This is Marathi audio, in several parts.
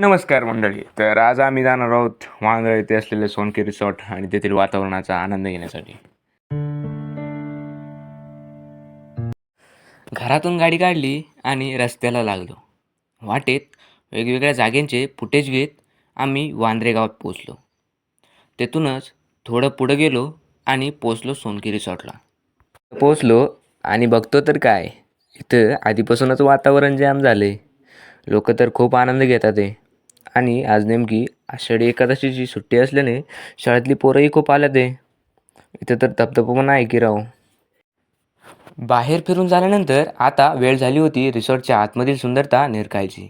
नमस्कार मंडळी. तर आज आम्ही जाणार आहोत वांगळ येथे असलेले सोनकी रिसॉर्ट आणि तेथील वातावरणाचा आनंद घेण्यासाठी. घरातून गाडी काढली आणि रस्त्याला लागलो. वाटेत वेगवेगळ्या जागेंचे फुटेज घेत आम्ही वांद्रे गावात पोचलो तेथूनच थोडं पुढं गेलो आणि पोचलो सोनकी रिसॉर्टला. पोचलो आणि बघतो तर काय इथं आधीपासूनच वातावरण जाम झाले लोक तर खूप आनंद घेतात आहे आणि आज नेमकी आषाढी एकादशीची सुट्टी असल्याने शाळेतली पोरंही खूप आल्यात आहे इथं तर धबधबा पण आहे की राव? बाहेर फिरून झाल्यानंतर आता वेळ झाली होती रिसॉर्टच्या आतमधील सुंदरता निरखायची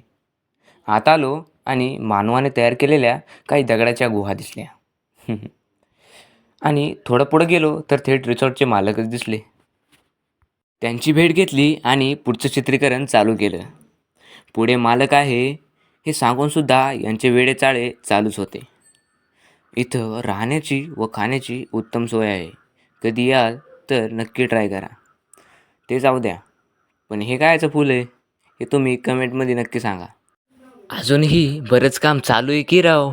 आता आलो आणि मानवाने तयार केलेल्या काही दगडाच्या गुहा दिसल्या. आणि थोडं पुढं गेलो तर थेट रिसॉर्टचे मालकच दिसले. त्यांची भेट घेतली आणि पुढचं चित्रीकरण चालू केलं. पुढे मालक आहे हे सांगूनसुद्धा यांचे वेडे चाळे चालूच होते. इथं राहण्याची व खाण्याची उत्तम सोय आहे. कधी याल तर नक्की ट्राय करा. ते जाऊ द्या. पण हे कायचं फुल आहे? हे तुम्ही कमेंटमध्ये नक्की सांगा. अजूनही बरंच काम चालू आहे की राव?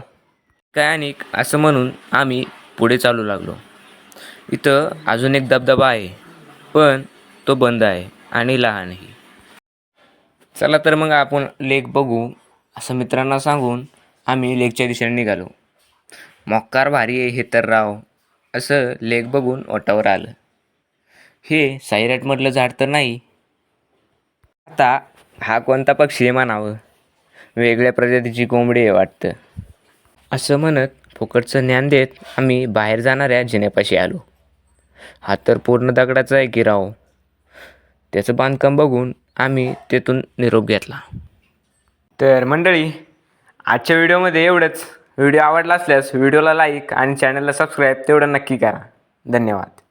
काय आणि असं म्हणून आम्ही पुढे चालू लागलो. इथं अजून एक धबधबा आहे. पण तो बंद आहे आणि लहानही. चला तर मग आपण लेक बघू. असं मित्रांना सांगून आम्ही लेकच्या दिशेने निघालो. मॉक्कार भारी आहे हे तर राव असं लेक बघून ओटावर आलं. हे सायरटमधलं झाड तर नाही. आता हा कोणता पक्षी आहे म्हणावं? वेगळ्या प्रजातीची कोंबडी आहे वाटतं. असं म्हणत फुकटचं ज्ञान देत आम्ही बाहेर जाणाऱ्या जिन्यापाशी आलो. हा तर पूर्ण दगडाचा आहे की राव? त्याचं बांधकाम बघून आम्ही तेथून निरोप घेतला. तर मंडळी आजच्या व्हिडिओमध्ये एवढंच. व्हिडिओ आवडला असल्यास व्हिडिओला लाईक आणि चॅनलला सबस्क्राईब तेवढं नक्की करा. धन्यवाद.